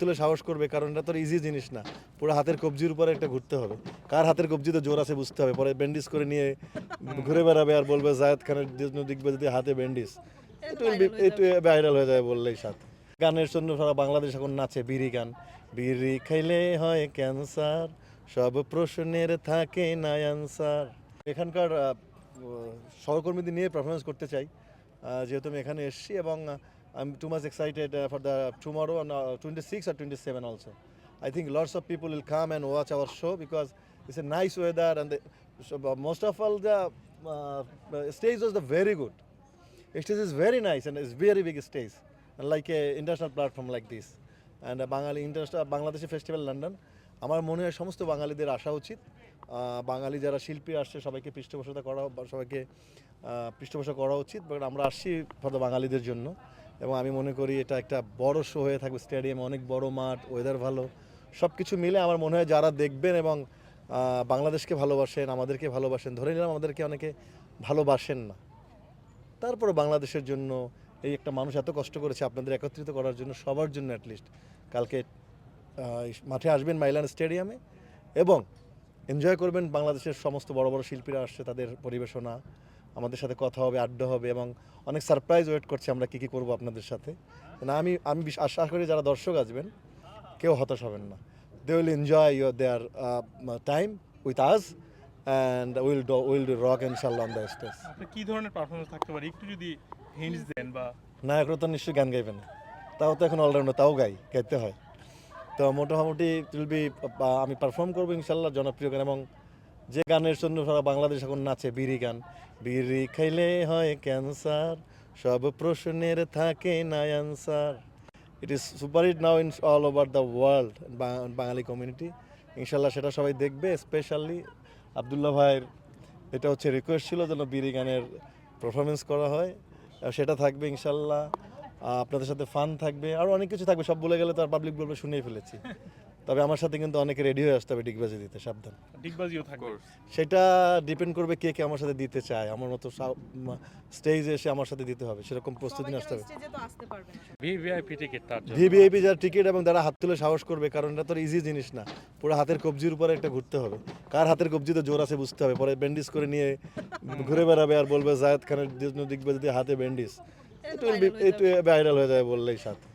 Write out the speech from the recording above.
তুলে সাহস করবে কারণ এটা তো ইজি জিনিস না। পুরো হাতের কবজির উপরে একটা ঘুরতে হবে। কার হাতের কবজিতে জোর আছে বুঝতে হবে। পরে ব্যান্ডিজ করে নিয়ে ঘুরে বেড়াবে আর বলবে জায়েদ খানের জন্য দেখবে যদি হাতে ব্যান্ডিজ একটু ভাইরাল হয়ে যাবে। বললেই সাথে গানের জন্য সারা বাংলাদেশ এখন নাচে বিড়ি গান। বিড়ি খাইলে হয় ক্যান্সার সব প্রশ্নের থাকে না অ্যান্সার এখানকার সহকর্মীদের নিয়ে পারফরমেন্স করতে চাই। যেহেতু আমি এখানে এসেছি এবং I am too much excited for the tomorrow twenty six R twenty seven also I think lots of people will come and watch our show because it's a nice weather and the, so, uh, most of all the uh, stage was the very good. Stage is very nice and it's very big stage, and like a international platform like this. And uh, Bangali International Bangladeshi Festival London. আমার মনে হয় সমস্ত বাঙালিদের আসা উচিত বাঙালি যারা শিল্পী আসছে সবাইকে পৃষ্ঠপোষকতা করা সবাইকে পৃষ্ঠপোষক করা উচিত বাট আমরা আসছি ফর বাঙালিদের জন্য এবং আমি মনে করি এটা একটা বড় শো হয়ে থাকবে স্টেডিয়ামে অনেক বড় মাঠ ওয়েদার ভালো। সব কিছু মিলে আমার মনে হয় যারা দেখবেন এবং বাংলাদেশকে ভালোবাসেন, আমাদেরকে ভালোবাসেন, ধরে নিলাম আমাদেরকে অনেকে ভালোবাসেন না। তারপরে বাংলাদেশের জন্য এই একটা মানুষ এত কষ্ট করেছে আপনাদের একত্রিত করার জন্য সবার জন্য অ্যাটলিস্ট কালকে মাঠে আসবেন মাইলান স্টেডিয়ামে এবং এনজয় করবেন বাংলাদেশের সমস্ত বড় বড় শিল্পীরা আসছে, তাদের পরিবেশনা। আমাদের সাথে কথা হবে আড্ডা হবে এবং অনেক সারপ্রাইজ ওয়েট করছে আমরা কী কী করব আপনাদের সাথে। না আমি আমি আশা করি যারা দর্শক আসবেন কেউ হতাশ হবেন না। They will enjoy your their time with us and will will do rock ইনশাল্লাহ অন দ্য স্টেজ কী ধরনের পারফরমেন্স থাকতে পারে? একটু যদি হিন্টস দেন বা নায়করা তো নিশ্চয়ই গান গাইবে না তাও তো এখন অলরাউন্ডার তাও গাই গাইতে হয়। তো মোটামুটি উইল বি আমি পারফর্ম করব ইনশাল্লাহ জনপ্রিয় গান এবং যে গানের জন্য সারা বাংলাদেশ এখন নাচে, বিড়ি গান। বিড়ি খাইলে হয় ক্যান্সার, সব প্রশ্নের থাকে না answer it is super hit now in all over the world Bengali community ইনশাল্লাহ সেটা সবাই দেখবে স্পেশালি আবদুল্লাহ ভাইয়ের। এটা হচ্ছে রিকোয়েস্ট ছিল যেন বিড়ি গানের পারফরমেন্স করা হয়। সেটা থাকবে ইনশাল্লাহ। আপনাদের সাথে ফান থাকবে। আর অনেক কিছু থাকবে, সব বলে গেলে তো আর পাবলিক বলবে, শুনেই ফেলেছি। তবে আমার সাথে কিন্তু অনেকে রেডি হয়ে আসতে হবে ডিগবাজি দিতে সাবধান। ডিগবাজিও থাকবে। সেটা ডিপেন্ড করবে কে কে আমার সাথে দিতে চায়। আমার মতো স্টেজে এসে আমার সাথে দিতে হবে সেরকম প্রস্তুতি নিয়ে আসতে হবে। স্টেজে তো আসতে পারবে না। ভিভিআইপি টিকিট তার ভিভিআইপি যার টিকিট এবং যারা হাত তুলে সাহস করবে কারণ এটা তো ইজি জিনিস না। পুরো হাতের কবজির উপরে একটা ঘুরতে হবে। কার হাতের কবজিতে জোর আছে বুঝতে হবে। পরে ব্যান্ডিজ করে নিয়ে ঘুরে বেড়াবে আর বলবে জায়েদ খানের জন্য দেখবে যদি হাতে ব্যান্ডিজ ভাইরাল হয়ে যাবে। বললেই সাথে